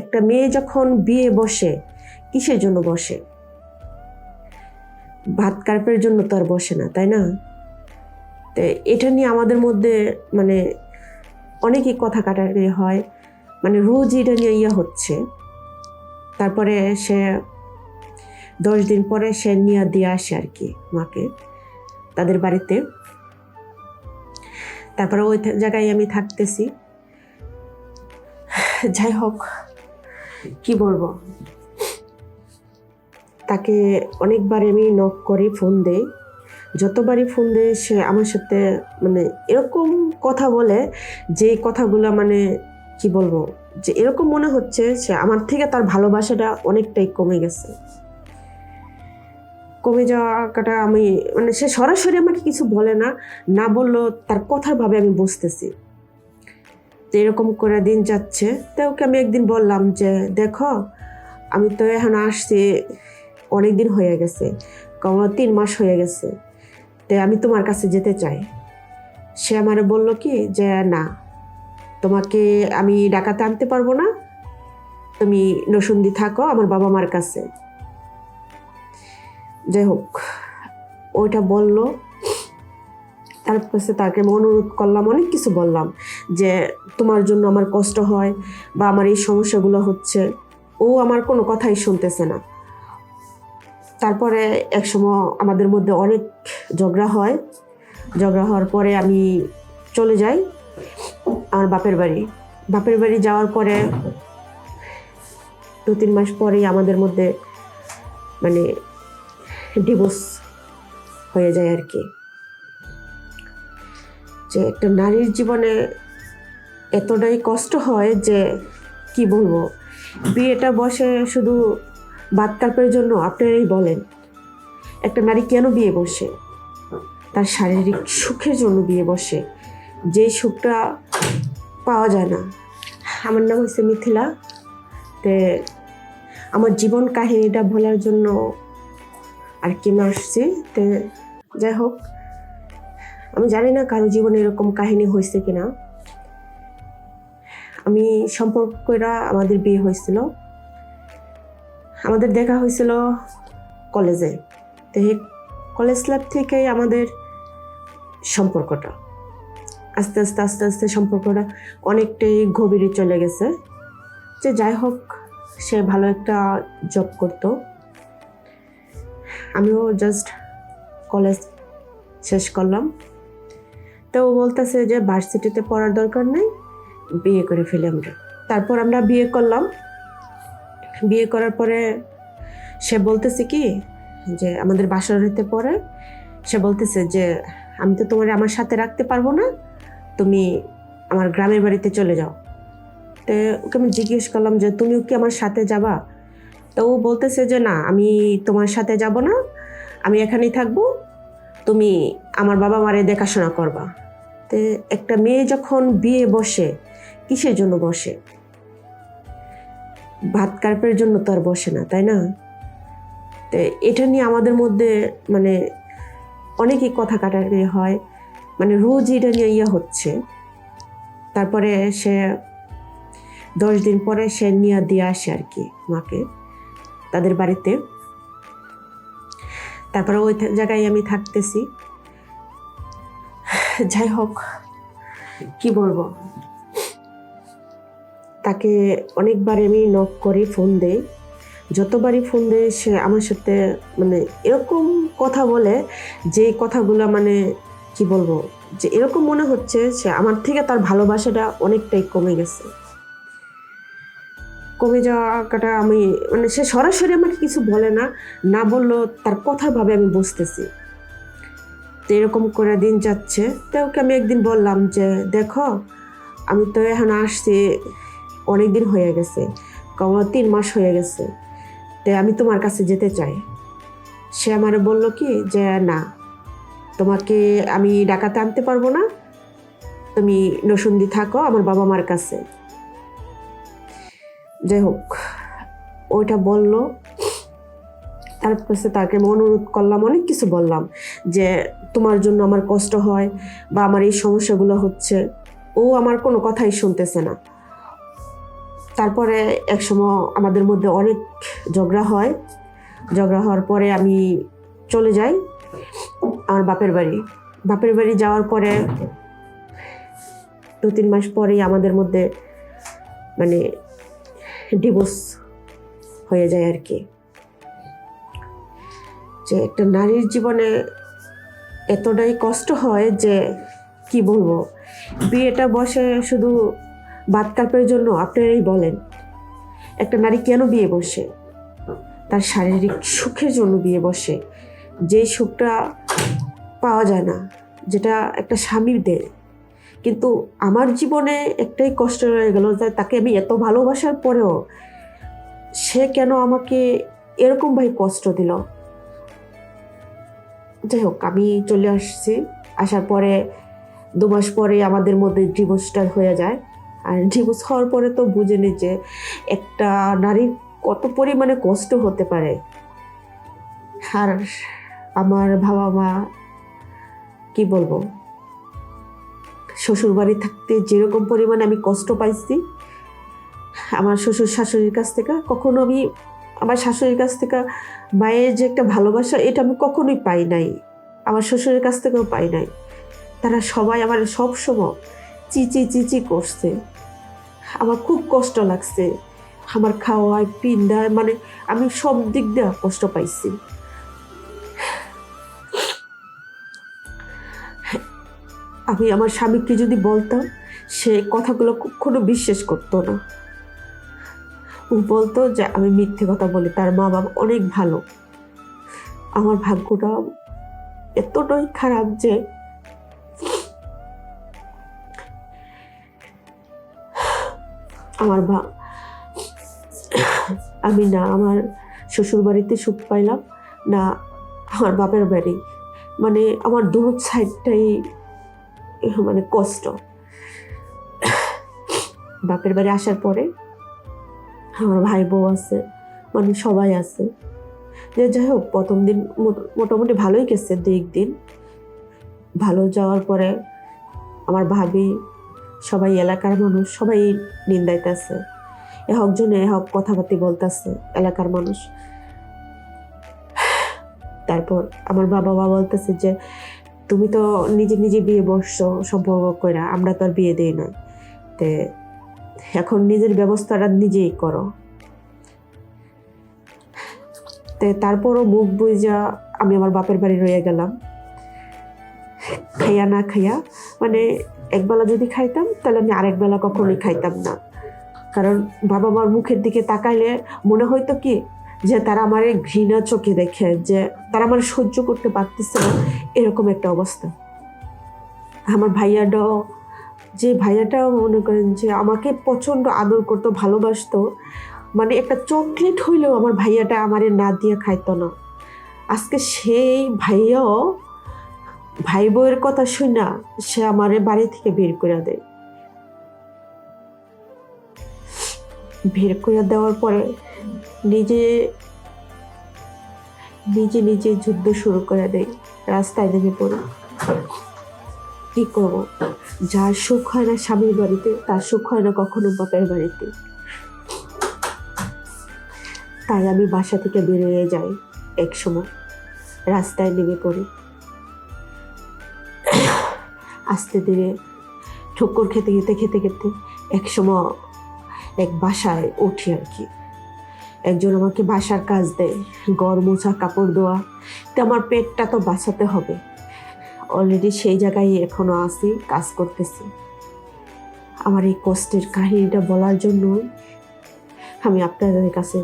একটা মেয়ে যখন বিয়ে বসে, কিসের জন্য বসে? ভাত কার্পের জন্য তো আর বসে না, তাই না? তো এটা নিয়ে আমাদের মধ্যে মানে অনেকই কথা কাটাকাটি হয় মানে রোজ এটা নিয়ে ইয়ে হচ্ছে। তারপরে সে দশ দিন পরে সে নিয়ে দিয়ে আসে আর কি মাকে, তাদের বাড়িতে। তারপরে ওই জায়গায় আমি থাকতেছি। যাই হোক কি বলব? তাকে অনেকবার আমি নক করি ফোন দেই। যতবারই ফোন দেয়, সে আমার সাথে মানে এরকম কথা বলে যে কথাগুলো মানে কি বলব? যে এরকম মনে হচ্ছে সে আমার থেকে তার ভালোবাসাটা অনেকটাই কমে গেছে। কমে যাওয়াটা আমি মানে সে সরাসরি আমাকে কিছু বলে না না বললেও তার কথার ভাবে আমি বুঝতেছি। তো এরকম করে দিন যাচ্ছে। তো ওকে আমি একদিন বললাম যে, দেখো, আমি তো এখন আসছি অনেক দিন হয়ে গেছে কম তিন মাস হয়ে গেছে, তো আমি তোমার কাছে যেতে চাই। সে আমারে বলল কি যে, না, তোমাকে আমি ডাকাতে আনতে পারব না, তুমি নসুন্দি থাকো আমার বাবা মার কাছে। যাই হোক, ওইটা বলল। তারপর তাকে আমি অনুরোধ করলাম, অনেক কিছু বললাম। যে তোমার জন্য আমার কষ্ট হয় বা আমার এই সমস্যাগুলো হচ্ছে, ও আমার কোনো কথাই শুনতেছে না। তারপরে একসময় আমাদের মধ্যে অনেক ঝগড়া হয়। ঝগড়া হওয়ার পরে আমি চলে যাই আমার বাপের বাড়ি। বাপের বাড়ি যাওয়ার পরে দু তিন মাস পরেই আমাদের মধ্যে মানে ডিভোর্স হয়ে যায় আর কি। যে একটা নারীর জীবনে এতটাই কষ্ট হয় যে কি বলব? বিয়েটা বসে শুধু বাদ কাল্পের জন্য আপনারাই বলেন একটা নারী কেন বিয়ে বসে? তার শারীরিক সুখের জন্য বিয়ে বসে যে সুখটা পাওয়া যায় না। আমার নাম হচ্ছে মিথিলা। তে আমার জীবন কাহিনীটা বলার জন্য আর কি না আসছি তে যাই হোক আমি জানি না কারও জীবনে এরকম কাহিনী হয়েছে কিনা। আমি সম্পর্ক কইরা আমাদের বিয়ে হয়েছিল আমাদের দেখা হয়েছিল কলেজে। তো এই কলেজ লাইফ থেকেই আমাদের সম্পর্কটা। আস্তে আস্তে আস্তে আস্তে সম্পর্কটা অনেকটাই গভীরে চলে গেছে। যে যাই হোক, সে ভালো একটা জব করতো। আমিও জাস্ট কলেজ শেষ করলাম। তো ও বলতেছে যে ভার্সিটিতে পড়ার দরকার নেই। বিয়ে করে ফেলি আমরা। তারপর আমরা বিয়ে করলাম। বিয়ে করার পরে সে বলতেছে কি যে, আমাদের বাসার হইতে পরে। সে বলতেছে যে, আমি তো তোমার আমার সাথে রাখতে পারব না। তুমি আমার গ্রামের বাড়িতে চলে যাও। তো ওকে আমি জিজ্ঞেস করলাম যে, তুমিও কি আমার সাথে যাবা? তো ও বলতেছে যে, না, আমি তোমার সাথে যাব না। আমি এখানেই থাকব। তুমি আমার বাবা মারে দেখাশোনা করবা। তো একটা মেয়ে যখন বিয়ে বসে কিসের জন্য বসে? ভাত কার্পের জন্য তো আর বসে না, তাই না? তো এটা নিয়ে আমাদের মধ্যে মানে অনেকই কথা কাটাকাটি হয়। মানে রোজ এটা নিয়ে ইয়ে হচ্ছে। তারপরে সে দশ দিন পরে সে নিয়ে দিয়ে আসে আর কি মাকে, তাদের বাড়িতে। তারপরে ওই জায়গায় আমি থাকতেছি। যাই হোক, কি বলব? তাকে অনেকবার আমি নক করি ফোন দেই। যতবারই ফোন দেয়, সে আমার সাথে মানে এরকম কথা বলে, যে কথাগুলো মানে কি বলব, যে এরকম মনে হচ্ছে সে আমার থেকে তার ভালোবাসাটা অনেকটাই কমে গেছে। কমে যাওয়াটা আমি মানে সে সরাসরি আমাকে কিছু বলে না না বললেও তার কথার ভাবে আমি বুঝতেছি। তো এরকম করে দিন যাচ্ছে। তো ওকে আমি একদিন বললাম যে, দেখো, আমি তো এখন আসছি অনেক দিন হয়ে গেছে, কম তিন মাস হয়ে গেছে। তো আমি তোমার কাছে যেতে চাই। সে আমার বলল কি যে, না, তোমাকে আমি ডাকাতে আনতে পারব না। তুমি নসুন্দি থাকো আমার বাবা মার কাছে। যাই হোক, ওইটা বলল। তারপর তাকে অনুরোধ করলাম, অনেক কিছু বললাম যে, তোমার জন্য আমার কষ্ট হয় বা আমার এই সমস্যাগুলো হচ্ছে। ও আমার কোনো কথাই শুনতেছে না। তারপরে একসময় আমাদের মধ্যে অনেক ঝগড়া হয়। ঝগড়া হওয়ার পরে আমি চলে যাই আমার বাপের বাড়ি। বাপের বাড়ি যাওয়ার পরে দু তিন মাস পরেই আমাদের মধ্যে মানে ডিভোর্স হয়ে যায় আর কি। যে একটা নারীর জীবনে এতটাই কষ্ট হয় যে কি বলব? বিয়েটা বসে শুধু বাদ কাপের জন্য আপনারাই বলেন, একটা নারী কেন বিয়ে বসে? তার শারীরিক সুখের জন্য বিয়ে বসে। যে সুখটা পাওয়া যায় না, যেটা একটা স্বামীর দেয় কিন্তু আমার জীবনে একটাই কষ্ট রয়ে গেল যে তাকে আমি এত ভালোবাসার পরেও সে কেন আমাকে এরকমভাবে কষ্ট দিল। যাই হোক, আমি চলে আসছি। আসার পরে দু মাস পরে আমাদের মধ্যে ডিভোর্সটা হয়ে যায়। আর ডিভোর্স হওয়ার পরে তো বুঝেনি যে একটা নারীর কত পরিমাণে কষ্ট হতে পারে। আর আমার বাবা মা, কি বলব? শ্বশুর বাড়ি থাকতে যেরকম পরিমাণে আমি কষ্ট পাইছি, আমার শ্বশুর শাশুড়ির কাছ থেকে কখনো আমি, আমার শাশুড়ির কাছ থেকে মায়ের যে একটা ভালোবাসা, এটা আমি কখনোই পাই নাই। আমার শ্বশুরের কাছ থেকেও পাই নাই। তারা সবাই আমার সব সময় চিচি চিচি করছে। আমার খুব কষ্ট লাগছে। আমার খাওয়ায় পিন্ডায় মানে আমি সব দিক দিয়ে কষ্ট পাইছি। আমি আমার স্বামীকে যদি বলতাম, সে কথাগুলো কখনো বিশ্বাস করতো না। ও বলতো যে, আমি মিথ্যে কথা বলি, তার মা বাবা অনেক ভালো। আমার ভাগ্যটা এতটাই খারাপ যে আমার ভা আমি না আমার শ্বশুর বাড়িতে সুখ পাইলাম, না আমার বাপের বাড়ি। মানে আমার দু সাইডটাই মানে কষ্ট। বাপের বাড়ি আসার পরে আমার ভাই বউ আছে মানে সবাই আছে। যে যাই হোক, প্রথম দিন মোট- মোটামুটি ভালোই গেছে দু দিন। ভালো যাওয়ার পরে আমার ভাবি সবাই এলাকার মানুষ, সবাই নিন্দাইতেছে। এ হক জনে এ হক কথাবার্তি বলতেছে এলাকার মানুষ। তারপর আমার বাবা মা বলতেছে যে, তুমি তো নিজে নিজে বিয়ে বসছো সম্পর্ক কইরা, আমরা তো আর বিয়ে দিই না তে এখন নিজের ব্যবস্থাটা নিজেই করো। তে তারপরও মুখ বুঝা আমি আমার বাপের বাড়ি রয়ে গেলাম। খাইয়া না খাইয়া মানে একবেলা যদি খাইতাম তাহলে আমি আরেক বেলা কখনোই খাইতাম না। কারণ বাবা মার মুখের দিকে তাকাইলে মনে হয়তো কি যে তারা আমার এই ঘৃণা চোখে দেখে যে তারা আমার সহ্য করতে পারতেছে না এরকম একটা অবস্থা। আমার ভাইয়াটাও যে ভাইয়াটাও মনে করেন যে আমাকে প্রচণ্ড আদর করতো ভালোবাসতো মানে একটা চকলেট হইলেও আমার ভাইয়াটা আমারে না দিয়ে খাইতো না। আজকে সেই ভাইয়াও ভাই বউয়ের কথা শুনা সে আমারে বাড়ি থেকে বের করে দেয়। বের করে দেওয়ার পরে নিজে নিজে নিজে যুদ্ধ শুরু করে দেয়, রাস্তায় নেমে পড়ে। কি করব? যার সুখ হয় না স্বামীর বাড়িতে, তার সুখ হয় না কখনো বাপের বাড়িতে। তাই আমি বাসা থেকে বেরিয়ে যাই এক সময়, রাস্তায় নেমে পড়ি। আস্তে ধীরে ঠক্কর খেতে খেতে খেতে খেতে এক সময় এক বাসায় উঠি আর কি। একজন আমাকে বাসার কাজ দেয় গড় মোছা, কাপড় দেওয়া তো আমার পেটটা তো বাঁচাতে হবে। অলরেডি সেই জায়গায় এখনও আছি, কাজ করতেছি। আমার এই কষ্টের কাহিনীটা বলার জন্যই আমি আপনাদের কাছে